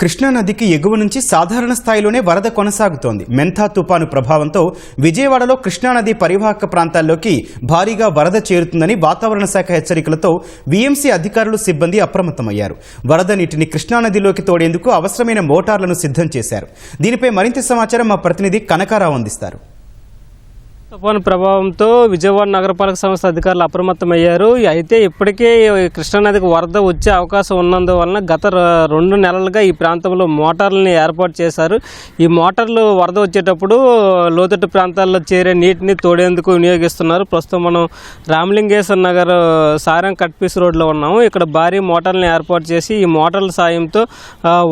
కృష్ణానదికి ఎగువ నుంచి సాధారణ స్థాయిలోనే వరద కొనసాగుతోంది. మెంథా తుపాను ప్రభావంతో విజయవాడలో కృష్ణానది పరివాహక ప్రాంతాల్లోకి భారీగా వరద చేరుతుందని వాతావరణ శాఖ హెచ్చరికలతో వీఎంసీ అధికారులు సిబ్బంది అప్రమత్తమయ్యారు. వరద నీటిని కృష్ణానదిలోకి తోడేందుకు అవసరమైన మోటార్లను సిద్ధం చేశారు. దీనిపై మరింత సమాచారం మా ప్రతినిధి కనకారావు అందిస్తారు. తుఫాను ప్రభావంతో విజయవాడ నగరపాలక సంస్థ అధికారులు అప్రమత్తమయ్యారు. అయితే ఇప్పటికే కృష్ణానదికి వరద వచ్చే అవకాశం ఉన్నందువలన గత రెండు నెలలుగా ఈ ప్రాంతంలో మోటార్లని ఏర్పాటు చేశారు. ఈ మోటార్లు వరద వచ్చేటప్పుడు లోతట్టు ప్రాంతాల్లో చేరే నీటిని తోడేందుకు వినియోగిస్తున్నారు. ప్రస్తుతం మనం రామలింగేశ్వర నగర్ సారం కట్పీస్ రోడ్లో ఉన్నాము. ఇక్కడ భారీ మోటార్లను ఏర్పాటు చేసి ఈ మోటార్ల సాయంతో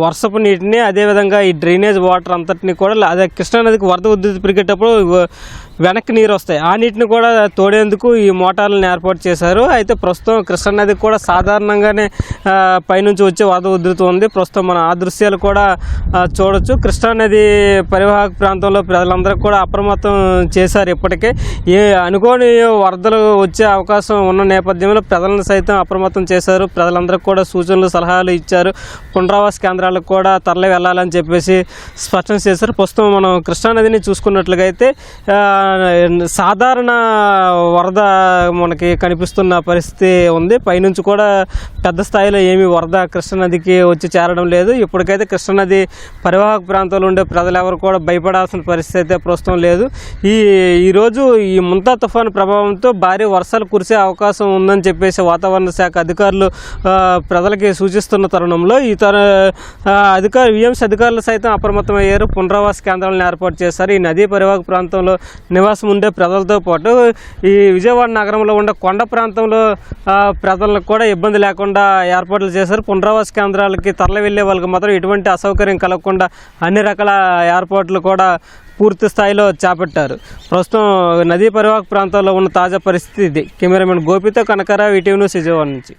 వర్షపు నీటిని అదేవిధంగా ఈ డ్రైనేజ్ వాటర్ అంతటిని కూడా అదే కృష్ణానదికి వరద ఉద్ధృతి పెరిగేటప్పుడు వెనక్కి నీరు వస్తాయి. ఆ నీటిని కూడా తోడేందుకు ఈ మోటార్లను ఏర్పాటు చేశారు. అయితే ప్రస్తుతం కృష్ణానది కూడా సాధారణంగానే పైనుంచి వచ్చే వరద ఉధృతి ఉంది. ప్రస్తుతం మనం ఆ దృశ్యాలు కూడా చూడొచ్చు. కృష్ణానది పరివాహక ప్రాంతంలో ప్రజలందరూ కూడా అప్రమత్తం చేశారు ఇప్పటికే. ఏ అనుకోని వరదలు వచ్చే అవకాశం ఉన్న నేపథ్యంలో ప్రజలను సైతం అప్రమత్తం చేశారు. ప్రజలందరికీ కూడా సూచనలు సలహాలు ఇచ్చారు. పునరావాస కేంద్రాలకు కూడా తరలి వెళ్ళాలని చెప్పేసి స్పష్టం చేశారు. ప్రస్తుతం మనం కృష్ణానదిని చూసుకున్నట్లుగా అయితే సాధారణ వరద మనకి కనిపిస్తున్న పరిస్థితి ఉంది. పైనుంచి కూడా పెద్ద స్థాయిలో ఏమి వరద కృష్ణనదికి వచ్చి చేరడం లేదు. ఇప్పటికైతే కృష్ణనది పరివాహక ప్రాంతంలో ఉండే ప్రజలు ఎవరు కూడా భయపడాల్సిన పరిస్థితి అయితే ప్రస్తుతం లేదు. ఈ ఈరోజు ఈ ముంతా తుఫాను ప్రభావంతో భారీ వర్షాలు కురిసే అవకాశం ఉందని చెప్పేసి వాతావరణ శాఖ అధికారులు ప్రజలకి సూచిస్తున్న తరుణంలో ఈ తర అధికారు విఎంసీ అధికారులు సైతం అప్రమత్తమయ్యారు. పునరావాస కేంద్రాలను ఏర్పాటు చేశారు. ఈ నదీ పరివాహక ప్రాంతంలో నివాసం ఉండే ప్రజలతో పాటు ఈ విజయవాడ నగరంలో ఉండే కొండ ప్రాంతంలో ప్రజలకు కూడా ఇబ్బంది లేకుండా ఏర్పాట్లు చేశారు. పునరావాస కేంద్రాలకి తరలి వెళ్ళే వాళ్ళకి మాత్రం ఎటువంటి అసౌకర్యం కలగకుండా అన్ని రకాల ఏర్పాట్లు కూడా పూర్తి స్థాయిలో చేపట్టారు. ప్రస్తుతం నదీ పరివాహక ప్రాంతాల్లో ఉన్న తాజా పరిస్థితి ఇది. కెమెరామెన్ గోపితో కనకరావు ఈటీవీ న్యూస్ విజయవాడ నుంచి.